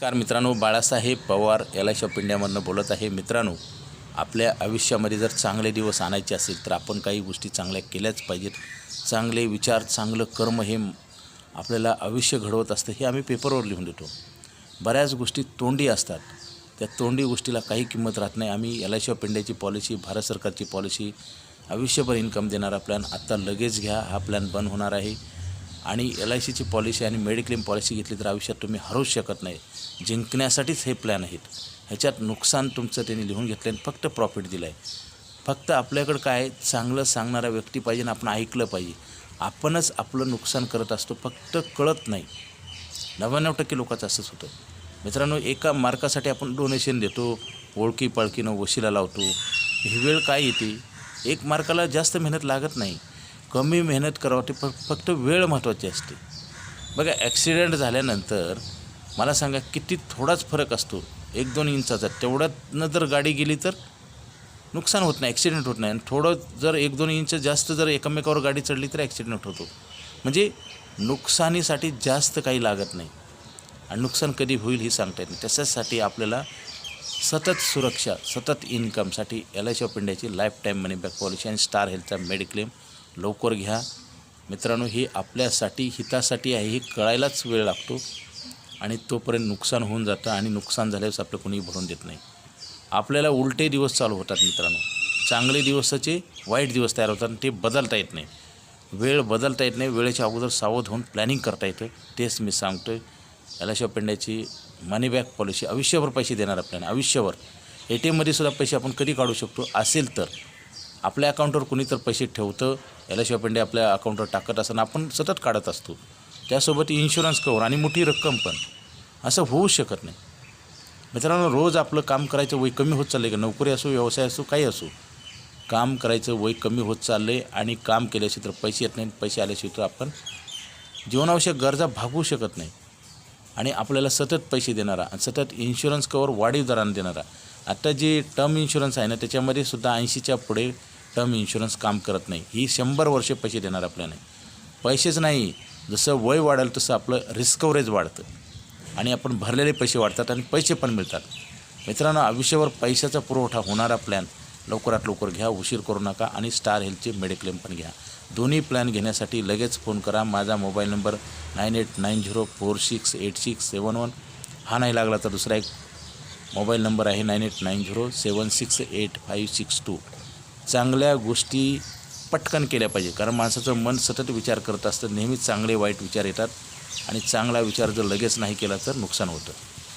नमस्कार मित्रांनो Balasaheb Pawar L I shop बोलत आहे. मित्रांनो आपल्या आयुष्यामध्ये जर चांगले दिवस आणायचे असेल तर आपण काही गोष्टी चांगल्या केल्याच पाहिजेत. चांगले विचार चांगलं कर्म हे आपल्याला आयुष्य घडवत असतं हे आम्ही पेपरवर लिहून देतो. बऱ्याच गोष्टी तोंडी असतात. त्या तोंडी गोष्टीला काही किंमत राहत नाही. आम्ही L I shop policy Bharat सरकारची पॉलिसी आयुष्यभर इन्कम देणारा प्लॅन आत्ता लगेच घ्या. हा प्लॅन बंद होणार आहे. आणि एल आय सीची पॉलिसी आणि मेडिक्लेम पॉलिसी घेतली तर आयुष्यात तुम्ही हरवूच शकत नाही. जिंकण्यासाठीच हे प्लॅन आहेत. ह्याच्यात नुकसान तुमचं त्यांनी लिहून घेतलं आणि फक्त प्रॉफिट दिलं आहे फक्त आपल्याकडं काय आहे, चांगलं सांगणारा व्यक्ती पाहिजे आणि आपण ऐकलं पाहिजे. आपणच आपलं नुकसान करत असतो फक्त कळत नाही. नव्याण्णव टक्के लोकांचं असंच होतं. मित्रांनो एका मार्कासाठी आपण डोनेशन देतो ओळखी पाळखीनं वशिला लावतो. ही वेळ काय येते? एक मार्काला जास्त मेहनत लागत नाही. कमी मेहनत करावं ते फ फक्त वेळ महत्त्वाची असते. बघा ॲक्सिडेंट झाल्यानंतर मला सांगा किती थोडाच फरक असतो? एक दोन इंचाचा. तेवढ्यातनं जर गाडी गेली तर नुकसान होत नाही ॲक्सिडेंट होत नाही. आणि थोडं जर एक दोन इंच जास्त जर एकमेकावर गाडी चढली तर ॲक्सिडेंट होतो. म्हणजे नुकसानीसाठी जास्त काही लागत नाही. आणि नुकसान कधी होईल हे सांगता येत नाही. त्याच्यासाठी आपल्याला सतत सुरक्षा सतत इन्कमसाठी एल आय सी ऑफ इंडियाची life time money back policy आणि स्टार हेल्थचा मेडिक्लेम लवकर घ्या. मित्रांनो हे आपल्यासाठी हितासाठी आहे हे कळायलाच वेळ लागतो. आणि तोपर्यंत नुकसान होऊन जातं आणि नुकसान झाल्यास आपलं कोणी भरून देत नाही. आपल्याला उलटे दिवस चालू होतात मित्रांनो. चांगले दिवसाचे वाईट दिवस तयार होतात आणि ते बदलता येत नाही. वेळ बदलता येत नाही. वेळेच्या अगोदर सावध होऊन प्लॅनिंग करता येतं. तेच मी सांगतो आहे एल पेंड्याची मनी बॅक पॉलिसी आयुष्यभर पैसे देणार आपल्याला. आयुष्यभर. ए टी एममध्ये सुद्धा पैसे आपण कधी काढू शकतो? असेल तर. आपल्या अकाउंटवर कुणी तर पैसे ठेवतं एल आय सी आपल्या अकाउंटवर टाकत असताना आपण सतत काढत असतो. त्यासोबत इन्शुरन्स कवर आणि मोठी रक्कम पण. असं होऊ शकत नाही. मित्रांनो रोज आपलं काम करायचं वय कमी होत चाललं आहे का? नोकरी असो व्यवसाय असो काही असो. काम करायचं वय कमी होत चाललं आहे आणि काम केल्याशिवाय तर पैसे येत नाहीत पैसे आल्याशिवाय तर आपण जीवनावश्यक गरजा भागवू शकत नाही. आणि आपल्याला सतत पैसे देणारा आणि सतत इन्शुरन्स कवर वाढीव दराने देणारा आत्ता जे टर्म इन्शुरन्स आहे ना त्याच्यामध्ये सुद्धा ऐंशीच्या पुढे टर्म इन्शुरन्स काम करत नाही. ही शंभर वर्षे पैसे देणार आपल्याला पैसेच नाही. जसं वय वाढेल तसं आपलं रिस्कवरेज वाढतं. आणि आपण भरलेले पैसे वाढतात आणि पैसे पण मिळतात. मित्रांनो आयुष्यावर पैशाचा पुरवठा होणारा प्लॅन लवकरात लवकर घ्या उशीर करू नका आणि स्टार हेल्थचे मेडिक्लेम पण घ्या. दोन्ही प्लॅन घेण्यासाठी लगेच फोन करा. माझा mobile number nine eight nine zero four six eight six seven one हा नाही लागला तर दुसरा एक मोबाईल नंबर आहे nine eight nine zero seven six eight five six two. चांगल्या गोष्टी पटकन केल्या पाहिजे. कारण माणसाचं मन सतत विचार करत असतं. नेहमीच चांगले वाईट विचार येतात. आणि चांगला विचार जर लगेच नाही केला तर नुकसान होतं.